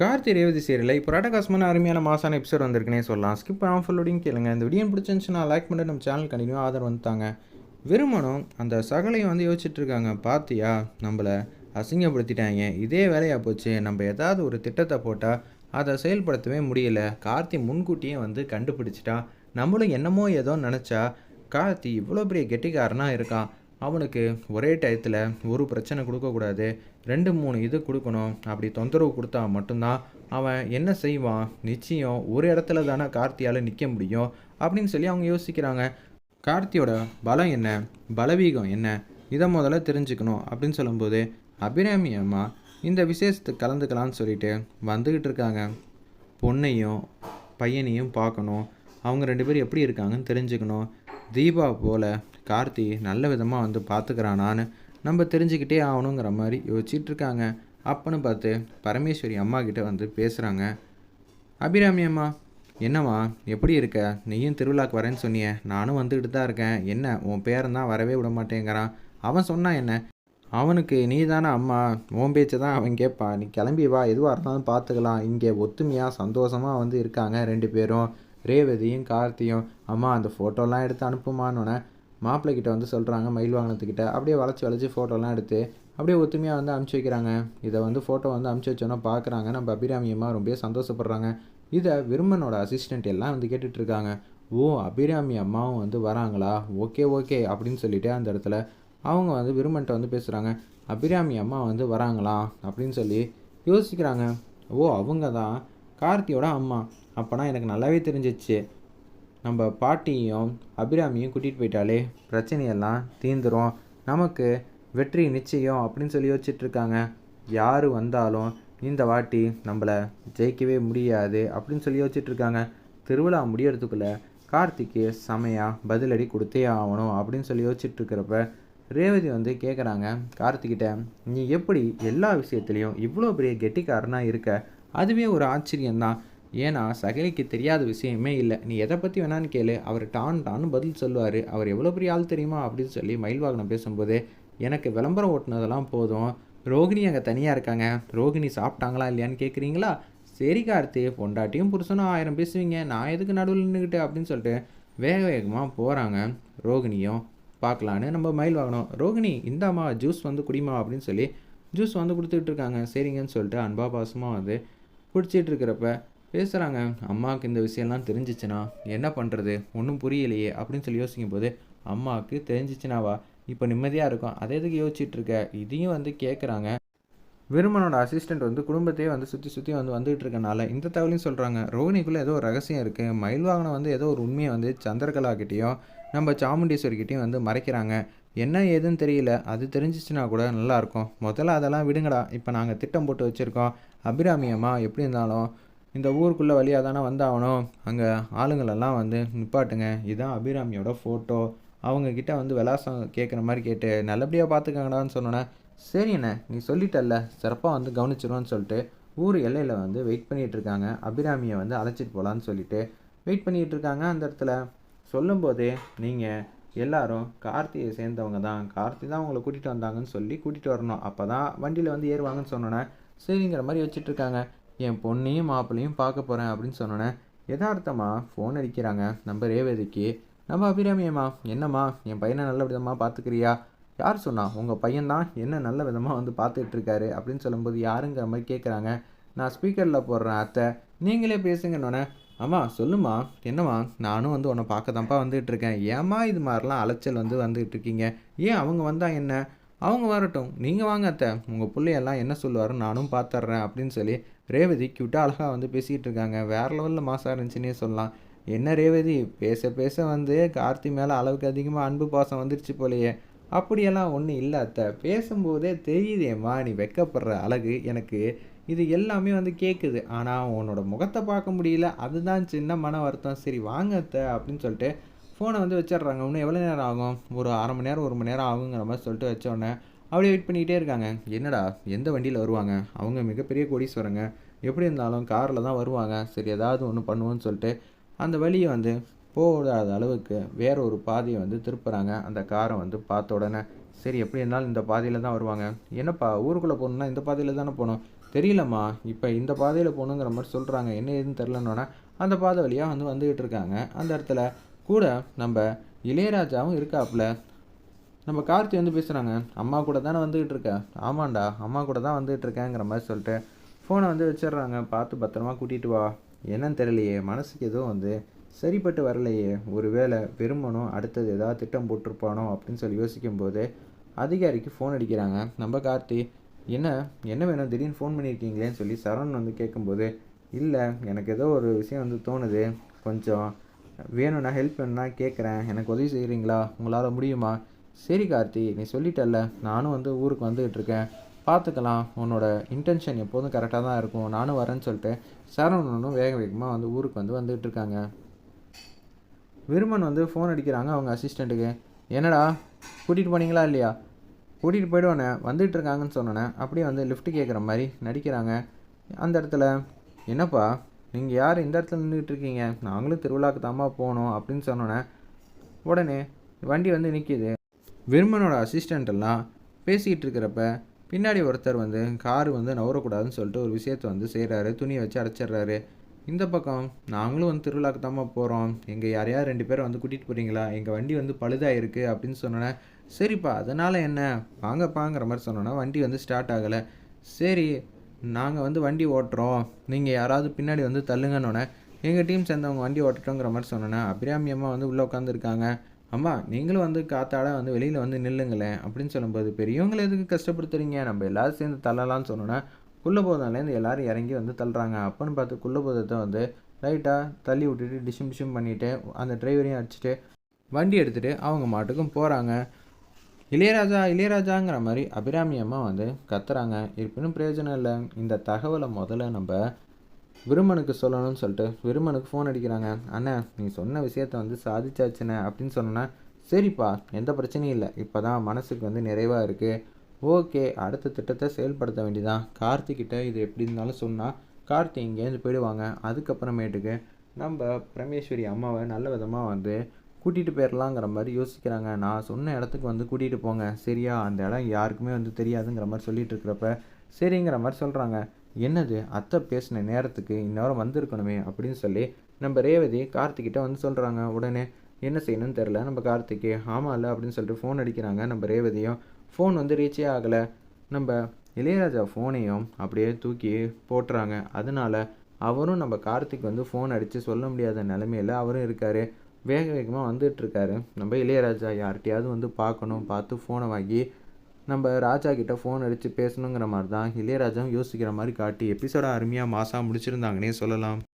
Karthi Revathi serial இப்போ ரடகாசமான அருமையான மாசான எபிசோட் வந்திருக்குனே சொல்லலாம். ஸ்கிப் பண்ணாமல் ஃபுல்லோடையும் கேளுங்க. இந்த வீடியோ பிடிச்சிருந்துச்சுன்னா லைக் பண்ணிட்டு நம்ம சேனல் கண்டினியூ ஆதரவு வந்துட்டாங்க. வெறுமனும் அந்த சகலையும் வந்து யோசிச்சுட்டு இருக்காங்க. பார்த்தியா? நம்மளை அசிங்கப்படுத்திட்டாங்க. இதே வேலையாக போச்சு. நம்ம ஏதாவது ஒரு திட்டத்தை போட்டால் அதை செயல்படுத்தவே முடியல. கார்த்தி முன்கூட்டியே வந்து கண்டுபிடிச்சிட்டா. நம்மளும் என்னமோ ஏதோ நினச்சா கார்த்தி இவ்வளோ பெரிய கெட்டிக்காரனாக இருக்கான். அவனுக்கு ஒரே டயத்தில் ஒரு பிரச்சனை கொடுக்கக்கூடாது. ரெண்டு மூணு இது கொடுக்கணும். அப்படி தொந்தரவு கொடுத்தா மட்டும்தான் அவன் என்ன செய்வான்? நிச்சயம் ஒரு இடத்துல தானே கார்த்தியால் நிற்க முடியும் அப்படின்னு சொல்லி அவங்க யோசிக்கிறாங்க. கார்த்தியோட பலம் என்ன? பலவீகம் என்ன? இதை முதல்ல தெரிஞ்சுக்கணும் அப்படின்னு சொல்லும்போது அபிராமி அம்மா இந்த விசேஷத்துக்கு கலந்துக்கலான்னு சொல்லிட்டு வந்துக்கிட்டு இருக்காங்க. பொண்ணையும் பையனையும் பார்க்கணும். அவங்க ரெண்டு பேரும் எப்படி இருக்காங்கன்னு தெரிஞ்சுக்கணும். தீபா போல் கார்த்தி நல்ல விதமாக வந்து பார்த்துக்கிறானான்னு நம்ம தெரிஞ்சுக்கிட்டே ஆகணுங்கிற மாதிரி யோசிச்சுட்டு இருக்காங்க அப்பன்னு பார்த்து பரமேஸ்வரி அம்மா கிட்ட வந்து பேசுகிறாங்க அபிராமி அம்மா என்னம்மா எப்படி இருக்க? நீயும் திருவிழாக்கு வரேன்னு சொன்னியே. நானும் வந்துக்கிட்டு தான் இருக்கேன். என்ன உன் பேரன் தான் வரவே விட மாட்டேங்கிறான். அவன் சொன்னான் என்ன? அவனுக்கு நீ தானே அம்மா. உன் பேச்சை தான் அவன் கேட்பா நீ கிளம்பி வா. எதுவாக இருந்தாலும் பார்த்துக்கலாம். இங்கே ஒத்துமையாக சந்தோஷமாக வந்து இருக்காங்க ரெண்டு பேரும். ரேவதியும் கார்த்தியும். அம்மா அந்த ஃபோட்டோலாம் எடுத்து அனுப்புமான்னு மாப்பிள்ளை கிட்ட வந்து சொல்கிறாங்க மயில் வாங்கினத்துக்கிட்ட அப்படியே வளைச்சி வளைச்சி ஃபோட்டோலாம் எடுத்து அப்படியே ஒத்துமையாக வந்து அமுச்சு வைக்கிறாங்க. இதை வந்து ஃபோட்டோ வந்து அமுச்சு வச்சோன்னா பார்க்குறாங்க நம்ம அபிராமி அம்மா ரொம்ப சந்தோஷப்படுறாங்க. இதை விரும்பனோட அசிஸ்டண்ட் எல்லாம் வந்து கேட்டுட்ருக்காங்க. ஓ அபிராமி அம்மாவும் வந்து வராங்களா? ஓகே ஓகே அப்படின்னு சொல்லிட்டு அந்த இடத்துல அவங்க வந்து விரும்பன்ட்ட வந்து பேசுகிறாங்க அபிராமி அம்மா வந்து வராங்களா? அப்படின்னு சொல்லி யோசிக்கிறாங்க. ஓ அவங்க தான் கார்த்தியோட அம்மா. அப்போனா எனக்கு நல்லாவே தெரிஞ்சிச்சு. நம்ம பாட்டியும் அபிராமியும் கூட்டிகிட்டு போயிட்டாலே பிரச்சனையெல்லாம் தீந்துரும். நமக்கு வெற்றி நிச்சயம் அப்படின்னு சொல்லி யோசிச்சிட்டுருக்காங்க யார் வந்தாலும் இந்த வாட்டி நம்மளை ஜெயிக்கவே முடியாது அப்படின்னு சொல்லி யோசிச்சுட்டு இருக்காங்க திருவிழா முடியறதுக்குள்ளே கார்த்திக்கு செமையாக பதிலடி கொடுத்தே ஆகணும் அப்படின்னு சொல்லி யோசிச்சுட்ருக்கிறப்ப ரேவதி வந்து கேட்குறாங்க கார்த்திகிட்ட நீ எப்படி எல்லா விஷயத்துலேயும் இவ்வளோ பெரிய கெட்டிக்காரனாக இருக்க? அதுவே ஒரு ஆச்சரியம்தான். ஏன்னா சகலிக்கு தெரியாத விஷயமே இல்லை. நீ எதை பற்றி வேணான்னு கேளு. அவர் டான் டான்னு பதில் சொல்லுவார். அவர் எவ்வளோ பெரிய ஆள் தெரியுமா? அப்படின்னு சொல்லி மயில்வாகனம் பேசும்போது எனக்கு விளம்பரம் ஓட்டுனதெல்லாம் போதும். ரோகிணி அங்கே தனியாக இருக்காங்க. ரோகிணி சாப்பிட்டாங்களா இல்லையான்னு கேட்குறீங்களா சரி கார்த்தி. பொண்டாட்டியும் புருஷனும் ஆயிரம் பேசுவீங்க. நான் எதுக்கு நடுவில் நின்றுக்கிட்டு அப்படின்னு சொல்லிட்டு வேக வேகமாக போகிறாங்க ரோகிணியும். பார்க்கலான்னு நம்ம மயில் வாங்கணும் ரோகிணி இந்தாம்மா ஜூஸ் வந்து குடிமா அப்படின்னு சொல்லி ஜூஸ் வந்து கொடுத்துட்ருக்காங்க சரிங்கன்னு சொல்லிட்டு அன்பா பாசமாக வந்து குடிச்சிட்ருக்கிறப்ப பேசுகிறாங்க அம்மாவுக்கு இந்த விஷயம்லாம் தெரிஞ்சிச்சுன்னா என்ன பண்ணுறது ஒன்றும் புரியலையே அப்படின்னு சொல்லி யோசிக்கும் போது அம்மாவுக்கு தெரிஞ்சிச்சுனாவா? இப்போ நிம்மதியாக இருக்கும். அதை எதுக்கு யோசிச்சுட்டு இருக்க இதையும் வந்து கேட்குறாங்க விருமனோட அசிஸ்டண்ட் வந்து குடும்பத்தையே வந்து சுற்றி சுற்றி வந்து வந்துகிட்டு இருக்கனால இந்த தகவலையும் சொல்கிறாங்க ரோஹினிக்குள்ளே ஏதோ ஒரு ரகசியம் இருக்குது மயில் வாகனம் வந்து ஏதோ ஒரு உண்மையை வந்து சந்திரகலாக்கிட்டேயும் நம்ம சாமுண்டீஸ்வரிக்கிட்டையும் வந்து மறைக்கிறாங்க. என்ன ஏதுன்னு தெரியல. அது தெரிஞ்சிச்சுன்னா கூட நல்லாயிருக்கும் முதல்ல அதெல்லாம் விடுங்கடா. இப்போ நாங்கள் திட்டம் போட்டு வச்சுருக்கோம். அபிராமியம்மா எப்படி இருந்தாலும் இந்த ஊருக்குள்ளே வழியாக தானே வந்தாகணும். அங்கே ஆளுங்களெல்லாம் வந்து நிப்பாட்டுங்க. இதுதான் அபிராமியோட ஃபோட்டோ அவங்கக்கிட்ட வந்து விலாசம் கேட்குற மாதிரி கேட்டு நல்லபடியாக பார்த்துக்கங்கடான்னு சொன்னோன்னே சரிண்ணே நீ சொல்லிட்டல்ல. சிறப்பாக வந்து கவனிச்சிருவான்னு சொல்லிட்டு ஊர் எல்லையில் வந்து வெயிட் பண்ணிகிட்டு இருக்காங்க. அபிராமியை வந்து அழைச்சிட்டு போகலான்னு சொல்லிட்டு வெயிட் பண்ணிகிட்டு இருக்காங்க அந்த இடத்துல. சொல்லும்போதே நீங்கள் எல்லாரும் கார்த்தியை சேர்ந்தவங்க தான். கார்த்தி தான் உங்களை கூட்டிகிட்டு வந்தாங்கன்னு சொல்லி கூட்டிகிட்டு வரணும். அப்போ தான் வண்டியில் வந்து ஏறுவாங்கன்னு சொன்னோன்னே சரிங்கிற மாதிரி வச்சுட்டு இருக்காங்க. என் பொண்ணையும் மாப்பிள்ளையும் பார்க்க போகிறேன் அப்படின்னு சொன்னோன்னே யதார்த்தமாக ஃபோன் அடிக்கிறாங்க. நம்ம ரேவதிக்கு நம்ம அபிராமியம்மா என்னம்மா? என் பையனை நல்ல விதமாக பார்த்துக்கிறியா? யார் சொன்னா? உங்கள் பையன்தான் என்ன நல்ல விதமாக வந்து பார்த்துக்கிட்டு இருக்காரு அப்படின்னு சொல்லும்போது யாருங்கிற மாதிரி கேட்குறாங்க நான் ஸ்பீக்கரில் போடுறேன் அத்தை. நீங்களே பேசுங்கன்னொன்னே அம்மா சொல்லுமா என்னம்மா? நானும் வந்து உன்னை பார்க்க தான்ப்பா வந்துகிட்ருக்கேன் ஏம்மா இது மாதிரிலாம் அலைச்சல் வந்து வந்துகிட்டு இருக்கீங்க ஏன் அவங்க வந்தால் என்ன? அவங்க வரட்டும். நீங்கள் வாங்க அத்தை. உங்கள் பிள்ளையெல்லாம் என்ன சொல்லுவார்? நானும் பார்த்துட்றேன் அப்படின்னு சொல்லி ரேவதி க்யூட்டாக அழகாக வந்து பேசிகிட்டு இருக்காங்க. வேறு லெவலில் மாசாக இருந்துச்சுன்னே சொல்லலாம். என்ன ரேவதி? பேச பேச வந்து கார்த்தி மேலே அளவுக்கு அதிகமாக அன்பு பாசம் வந்துருச்சு போலையே. அப்படியெல்லாம் ஒன்றும் இல்லை அத்தை. பேசும்போதே தெரியுதேம்மா நீ வெக்கப்படுற அழகு எனக்கு. இது எல்லாமே வந்து கேட்குது ஆனால் உன்னோட முகத்தை பார்க்க முடியல. அதுதான் சின்ன மன வருத்தம். சரி வாங்க அத்தை அப்படின்னு சொல்லிட்டு ஃபோனை வந்து வச்சிடுறாங்க. இன்னும் எவ்வளோ நேரம் ஆகும்? ஒரு அரை மணி நேரம் ஒரு மணி நேரம் ஆகுங்கிற மாதிரி சொல்லிட்டு வச்சோடனே அப்படியே வெயிட் பண்ணிக்கிட்டே இருக்காங்க. என்னடா எந்த வண்டியில் வருவாங்க? அவங்க மிகப்பெரிய கோடீஸ்வரங்க. எப்படி இருந்தாலும் காரில் தான் வருவாங்க. சரி ஏதாவது ஒன்று பண்ணுவோன்னு சொல்லிட்டு அந்த வழியை வந்து போகாத அளவுக்கு வேற ஒரு பாதையை வந்து திருப்புறாங்க. அந்த காரை வந்து பார்த்த உடனே சரி எப்படி இருந்தாலும் இந்த பாதையில் தான் வருவாங்க. என்னப்பா ஊருக்குள்ளே போகணுன்னா இந்த பாதையில் தானே போகணும்? தெரியலம்மா இப்போ இந்த பாதையில் போகணுங்கிற மாதிரி சொல்கிறாங்க என்ன ஏதுன்னு தெரிலன்னொன்னே அந்த பாதை வழியாக வந்து வந்துக்கிட்டு இருக்காங்க. அந்த இடத்துல கூட நம்ம இளையராஜாவும் இருக்காப்புல. நம்ம கார்த்தி வந்து பேசுகிறாங்க அம்மா கூட தானே வந்துக்கிட்டு இருக்க. ஆமாண்டா அம்மா கூட தான் வந்துக்கிட்டு இருக்கேங்கிற மாதிரி சொல்லிட்டு ஃபோனை வந்து வச்சிடுறாங்க. பார்த்து பத்திரமா கூட்டிகிட்டு வா. என்னன்னு தெரியலையே. மனசுக்கு எதுவும் வந்து சரிப்பட்டு வரலையே. ஒரு வேளை வெறுமனும் அடுத்தது ஏதாவது திட்டம் போட்டிருப்பானோ அப்படின்னு சொல்லி யோசிக்கும்போது அதிகாரிக்கு ஃபோன் அடிக்கிறாங்க. நம்ம கார்த்தி என்ன என்ன வேணும்? திடீர்னு ஃபோன் பண்ணியிருக்கீங்களேன்னு சொல்லி சரவணன் வந்து கேட்கும்போது இல்லை எனக்கு ஏதோ ஒரு விஷயம் வந்து தோணுது. கொஞ்சம் வேணும்னா ஹெல்ப் வேணும்னா கேட்குறேன் எனக்கு உதவி செய்கிறீங்களா உங்களால் முடியுமா? சரி கார்த்தி. நீ சொல்லிட்டல்ல. நானும் வந்து ஊருக்கு வந்துகிட்டு இருக்கேன். பார்த்துக்கலாம் உன்னோட இன்டென்ஷன் எப்போதும் கரெக்டாக தான் இருக்கும். நானும் வரேன்னு சொல்லிட்டு சரவணனும் வேக வேகமாக வந்து ஊருக்கு வந்து வந்துகிட்டு இருக்காங்க. விருமன் வந்து ஃபோன் அடிக்கிறாங்க அவங்க அசிஸ்டண்ட்டுக்கு என்னடா? கூட்டிகிட்டு போனீங்களா இல்லையா? கூட்டிகிட்டு போயிடுவோண்ணே வந்துட்டு இருக்காங்கன்னு சொன்னோன்னே அப்படியே வந்து லிஃப்ட் கேட்குற மாதிரி நடிக்கிறாங்க. அந்த இடத்துல என்னப்பா? நீங்கள் யார் இந்த இடத்துல நின்றுட்டு இருக்கீங்க? நாங்களும் திருவிழாக்கு தாம்மா போகணும் அப்படின்னு சொன்னோன்னே உடனே வண்டி வந்து நிற்கிது விருமனோட அசிஸ்டண்ட் எல்லாம் பேசிக்கிட்டு இருக்கிறப்ப பின்னாடி ஒருத்தர் வந்து கார் வந்து நவரக்கூடாதுன்னு சொல்லிட்டு ஒரு விஷயத்தை வந்து செய்கிறாரு துணியை வச்சு அடைச்சிடுறாரு. இந்த பக்கம் நாங்களும் வந்து திருவிழாக்கு தாம்மா போகிறோம் எங்கள் யாரையா ரெண்டு பேரை வந்து கூட்டிகிட்டு போகிறீங்களா எங்கள் வண்டி வந்து பழுதாயிருக்கு அப்படின்னு சொன்னோன்னே சரிப்பா அதனால் என்ன? வாங்கப்பாங்கிற மாதிரி சொன்னோன்னா வண்டி வந்து ஸ்டார்ட் ஆகலை. சரி நாங்கள் வந்து வண்டி ஓட்டுறோம். நீங்கள் யாராவது பின்னாடி வந்து தள்ளுங்கன்னொன்னே எங்கள் டீம் சேர்ந்தவங்க வண்டி ஓட்டுட்டோங்கிற மாதிரி சொன்னோன்னே அபிராமி அம்மா வந்து உள்ளே உட்காந்துருக்காங்க அம்மா நீங்களும் வந்து காத்தாட வந்து வெளியில் வந்து நில்லுங்களேன் அப்படின்னு சொல்லும்போது பெரியவங்களை எதுக்கு கஷ்டப்படுத்துறீங்க? நம்ம எல்லோரும் சேர்ந்து தள்ளலாம்னு சொன்னோன்னா குள்ளபோதம்லேருந்து எல்லோரும் இறங்கி வந்து தள்ளுறாங்க. அப்போன்னு பார்த்து குள்ளபோதத்தை வந்து லைட்டாக தள்ளி விட்டுட்டு டிஷும் டிஷும் பண்ணிவிட்டு அந்த டிரைவரையும் அடிச்சுட்டு வண்டி எடுத்துகிட்டு அவங்க மாட்டுக்கும் போகிறாங்க இளையராஜா இளையராஜாங்கிற மாதிரி அபிராமி அம்மா வந்து கத்துறாங்க. இருப்பினும் பிரயோஜனம் இல்லை. இந்த தகவலை முதல்ல நம்ம விருமனுக்கு சொல்லணும்னு சொல்லிட்டு விருமனுக்கு ஃபோன் அடிக்கிறாங்க. அண்ணன் நீ சொன்ன விஷயத்த வந்து சாதிச்சாச்சுண்ணே அப்படின்னு சொன்னோன்னா சரிப்பா எந்த பிரச்சனையும் இல்லை. இப்போ தான் மனசுக்கு வந்து நிறைவாக இருக்குது ஓகே அடுத்த திட்டத்தை செயல்படுத்த வேண்டியதான் கார்த்திக்கிட்ட இது எப்படி இருந்தாலும் சொன்னால் கார்த்தி இங்கேருந்து போயிடுவாங்க. அதுக்கப்புறமேட்டுக்கு நம்ம பிரமேஸ்வரி அம்மாவை நல்ல விதமாக வந்து கூட்டிகிட்டு போயிடலாங்கிற மாதிரி யோசிக்கிறாங்க. நான் சொன்ன இடத்துக்கு வந்து கூட்டிகிட்டு போங்க. சரியா? அந்த இடம் யாருக்குமே வந்து தெரியாதுங்கிற மாதிரி சொல்லிட்டு இருக்கிறப்ப சரிங்கிற மாதிரி சொல்கிறாங்க என்னது? அத்தை பேசின நேரத்துக்கு இந்நேரம் வந்திருக்கணுமே அப்படின்னு சொல்லி நம்ம ரேவதி கார்த்திக்கிட்ட வந்து சொல்கிறாங்க உடனே என்ன செய்யணும்னு தெரில நம்ம கார்த்திக்கு ஆமாம் இல்லை அப்படின்னு சொல்லிட்டு ஃபோன் அடிக்கிறாங்க நம்ம ரேவதியும். ஃபோன் வந்து ரீச்சே ஆகலை. நம்ம இளையராஜா ஃபோனையும் அப்படியே தூக்கி போட்டுறாங்க. அதனால அவரும் நம்ம கார்த்திக் வந்து ஃபோன் அடித்து சொல்ல முடியாத நிலமையில அவரும் இருக்கார். வேக வேகமாக வந்துட்டுருக்காரு. நம்ம இளையராஜா யார்கிட்டையாவது வந்து பார்க்கணும் பார்த்து ஃபோனை வாங்கி நம்ம ராஜா கிட்ட ஃபோன் அடித்து பேசணுங்கிற மாதிரி தான் இளையராஜாவும் யோசிக்கிற மாதிரி காட்டி எபிசோட அருமையாக மாசாக முடிச்சிருந்தாங்கன்னே சொல்லலாம்.